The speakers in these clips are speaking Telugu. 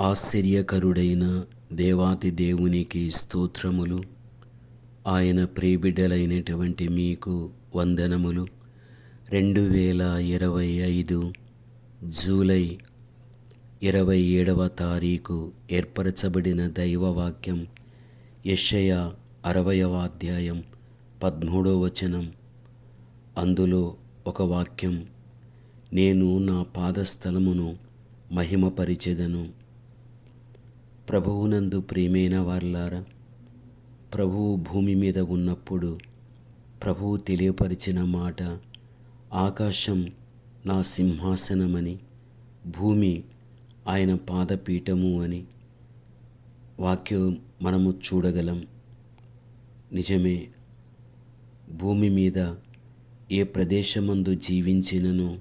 ఆశ్చర్యకరుడైన దేవాతి దేవునికి స్తోత్రములు. ఆయన ప్రేబిడ్డలైనటువంటి మీకు వందనములు. రెండు వేల ఇరవై ఐదు జూలై ఇరవై ఏడవ తారీఖు ఏర్పరచబడిన దైవవాక్యం యషయ అరవయవ అధ్యాయం పదమూడవ వచనం. అందులో ఒక వాక్యం నేను నా పాదస్థలమును మహిమపరిచెదను. ప్రభువునందు ప్రియమైన వారులారా ప్రభువు భూమి మీద ఉన్నప్పుడు ప్రభువు తెలియపరిచిన మాట ఆకాశం నా సింహాసనమని భూమి ఆయన పాదపీఠము అని వాక్యం మనము చూడగలం. నిజమే భూమి మీద ఏ ప్రదేశమందు జీవించినను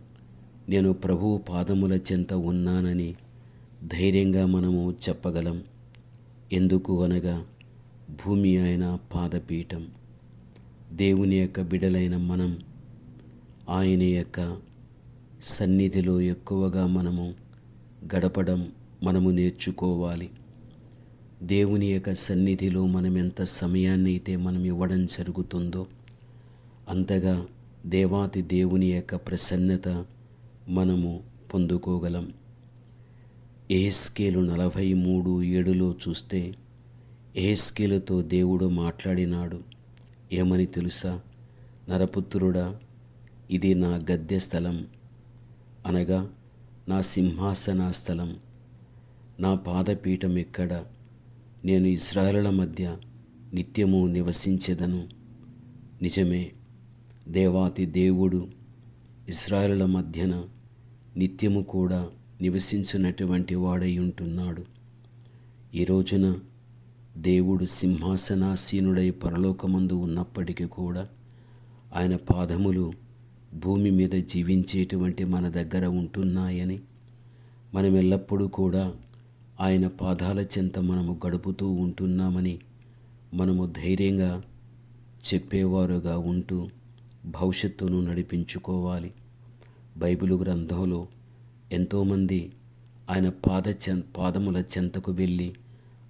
నేను ప్రభువు పాదముల చెంత ఉన్నానని ధైర్యంగా మనము చెప్పగలం. ఎందుకు అనగా భూమి ఆయన పాదపీఠం దేవుని యొక్క బిడలైన మనం ఆయన యొక్క సన్నిధిలో ఎక్కువగా మనము గడపడం మనము నేర్చుకోవాలి. దేవుని యొక్క సన్నిధిలో మనం ఎంత సమయాన్ని అయితే మనం ఇవ్వడం జరుగుతుందో అంతగా దేవాతి దేవుని యొక్క ప్రసన్నత మనము పొందుకోగలం. ఏస్కేలు నలభై మూడు ఏడులో చూస్తే ఏస్కేలుతో దేవుడు మాట్లాడినాడు. ఏమని తెలుసా? నరపుత్రుడా ఇది నా గద్దె స్థలం అనగా నా సింహాసన స్థలం నా పాదపీఠం ఎక్కడ? నేను ఇస్రాయలుల మధ్య నిత్యము నివసించెదను. నిజమే దేవాతి దేవుడు ఇస్రాయలుల మధ్యన నిత్యము కూడా నివసించినటువంటి వాడై ఉంటున్నాడు ఈ రోజున దేవుడు సింహాసనాసీనుడై పరలోకమందు ఉన్నప్పటికీ కూడా ఆయన పాదములు భూమి మీద జీవించేటువంటి మన దగ్గర ఉంటున్నాయని మనం ఎల్లప్పుడూ కూడా ఆయన పాదాల చెంత మనము గడుపుతూ ఉంటున్నామని మనము ధైర్యంగా చెప్పేవారుగా ఉంటూ భవిష్యత్తును నడిపించుకోవాలి. బైబిలు గ్రంథంలో ఎంతోమంది ఆయన పాద పాదముల చెంతకు వెళ్ళి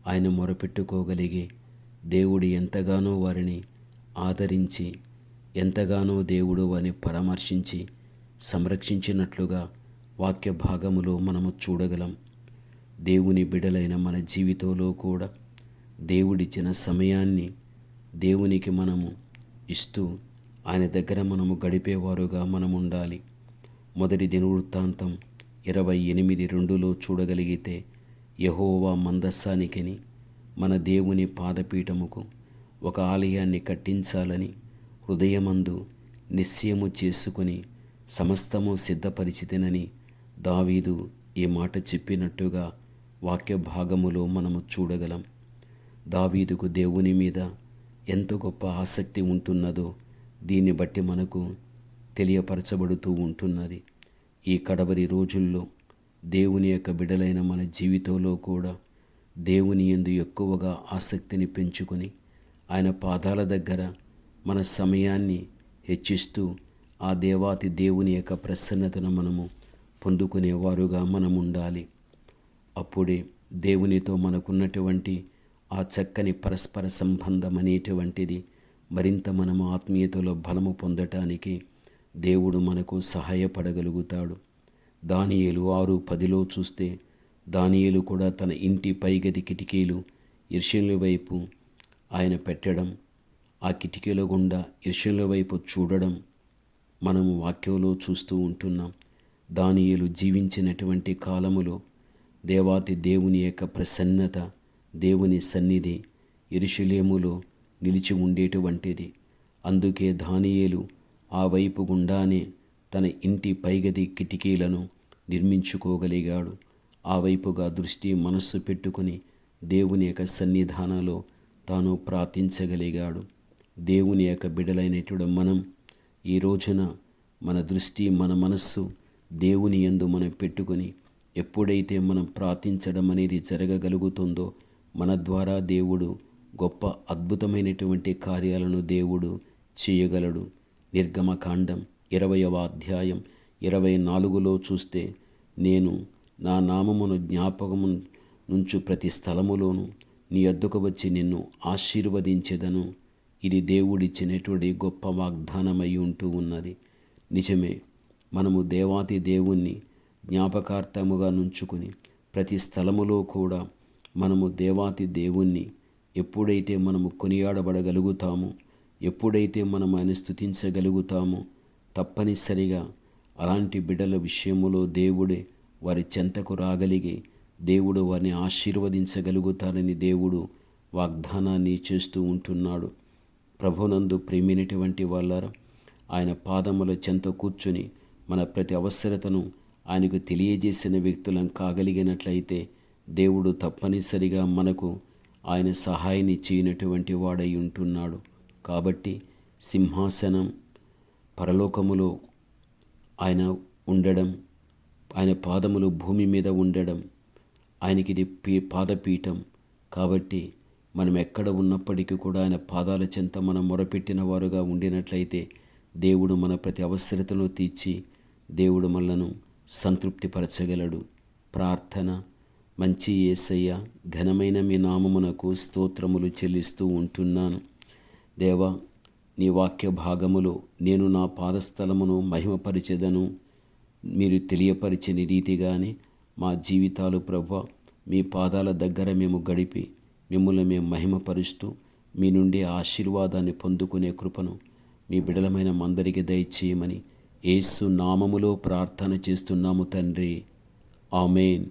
ఆయన మొరపెట్టుకోగలిగి దేవుడు ఎంతగానో వారిని ఆదరించి ఎంతగానో దేవుడు వారిని పరామర్శించి సంరక్షించినట్లుగా వాక్య భాగములో మనము చూడగలం. దేవుని బిడలైన మన జీవితంలో కూడా దేవుడిచ్చిన సమయాన్ని దేవునికి మనము ఇస్తూ ఆయన దగ్గర మనము గడిపేవారుగా మనం ఉండాలి మొదటి దినవృత్తాంతం ఇరవై ఎనిమిది రెండులో చూడగలిగితే యహోవా మందస్సానికిని మన దేవుని పాదపీఠముకు ఒక ఆలయాన్ని కట్టించాలని హృదయమందు నిశ్చయము చేసుకుని సమస్తము సిద్ధపరిచితినని దావీదు ఈ మాట చెప్పినట్టుగా వాక్య భాగములో మనము చూడగలం. దావీదుకు దేవుని మీద ఎంత గొప్ప ఆసక్తి ఉంటున్నదో దీన్ని బట్టి మనకు తెలియపరచబడుతూ ఉంటున్నది. ఈ కడవరి రోజుల్లో దేవుని యొక్క బిడలైన మన జీవితంలో కూడా దేవుని ఎందు ఎక్కువగా ఆసక్తిని పెంచుకొని ఆయన పాదాల దగ్గర మన సమయాన్ని హెచ్చిస్తూ ఆ దేవాతి దేవుని యొక్క ప్రసన్నతను మనము పొందుకునేవారుగా మనం ఉండాలి అప్పుడే దేవునితో మనకున్నటువంటి ఆ చక్కని పరస్పర సంబంధం అనేటువంటిది మరింత మనము ఆత్మీయతలో బలము పొందటానికి దేవుడు మనకు సహాయపడగలుగుతాడు. దానియేలు ఆరు పదిలో చూస్తే దానియేలు కూడా తన ఇంటి పైగది కిటికీలు ఇర్షన్ల వైపు ఆయన పెట్టడం ఆ కిటికీల గుండా ఇర్షన్ల వైపు చూడడం మనము వాక్యంలో చూస్తూ ఉంటున్నాం. దానియేలు జీవించినటువంటి కాలములో దేవాతి దేవుని యొక్క ప్రసన్నత దేవుని సన్నిధి ఇరుషులేములో నిలిచి ఉండేటువంటిది. అందుకే దానియేలు ఆ వైపు గుండానే తన ఇంటి పైగది కిటికీలను నిర్మించుకోగలిగాడు. ఆ వైపుగా దృష్టి మనస్సు పెట్టుకుని దేవుని యొక్క సన్నిధానంలో తాను ప్రార్థించగలిగాడు. దేవుని యొక్క బిడలైనటువంటి మనం ఈ రోజున మన దృష్టి మన మనస్సు దేవుని యందు మనం పెట్టుకొని ఎప్పుడైతే మనం ప్రార్థించడం అనేది జరగగలుగుతుందో మన ద్వారా దేవుడు గొప్ప అద్భుతమైనటువంటి కార్యాలను దేవుడు చేయగలడు. నిర్గమకాండం ఇరవయవ అధ్యాయం ఇరవై నాలుగులో చూస్తే నేను నా నామమును జ్ఞాపకము నుంచు ప్రతి స్థలములోను నీ అద్దుకు వచ్చి నిన్ను ఆశీర్వదించేదను. ఇది దేవుడిచ్చినటువంటి గొప్ప వాగ్దానమై ఉంటూ ఉన్నది. నిజమే మనము దేవాతి దేవుణ్ణి జ్ఞాపకార్థముగా నుంచుకుని ప్రతి స్థలములో కూడా మనము దేవాతి దేవుణ్ణి ఎప్పుడైతే మనము కొనియాడబడగలుగుతామో ఎప్పుడైతే మనం ఆయన స్థుతించగలుగుతామో తప్పనిసరిగా అలాంటి బిడ్డల విషయములో దేవుడే వారి చెంతకు రాగలిగి దేవుడు వారిని ఆశీర్వదించగలుగుతారని దేవుడు వాగ్దానాన్ని చేస్తూ ఉంటున్నాడు. ప్రభునందు ప్రేమినటువంటి వాళ్ళారా ఆయన పాదముల చెంత కూర్చుని మన ప్రతి అవసరతను ఆయనకు తెలియజేసిన వ్యక్తులం కాగలిగినట్లయితే దేవుడు తప్పనిసరిగా మనకు ఆయన సహాయాన్ని చేయనటువంటి వాడై ఉంటున్నాడు. కాబట్టి సింహాసనం పరలోకములో ఆయన ఉండడం ఆయన పాదములు భూమి మీద ఉండడం ఆయనకి ఇది పీ పాదపీఠం. కాబట్టి మనం ఎక్కడ ఉన్నప్పటికీ కూడా ఆయన పాదాల చెంత మనం మొరపెట్టిన వారుగా ఉండినట్లయితే దేవుడు మన ప్రతి అవసరతను తీర్చి దేవుడు మనలను సంతృప్తిపరచగలడు. ప్రార్థన. మంచి ఏసయ్య ఘనమైన మీ నామమునకు స్తోత్రములు చెల్లిస్తూ ఉంటున్నాను. దేవా నీ వాక్య భాగములో నేను నా పాదస్థలమును మహిమపరిచెదను. మీరు తెలియపరిచని రీతిగానే మా జీవితాలు ప్రభ మీ పాదాల దగ్గర మేము గడిపి మిమ్మల్ని మేము మహిమపరుస్తూ మీ నుండి ఆశీర్వాదాన్ని పొందుకునే కృపను మీ బిడలమైన మందరికి దయచేయమని ఏసు నామములో ప్రార్థన చేస్తున్నాము తండ్రి. ఆమెన్.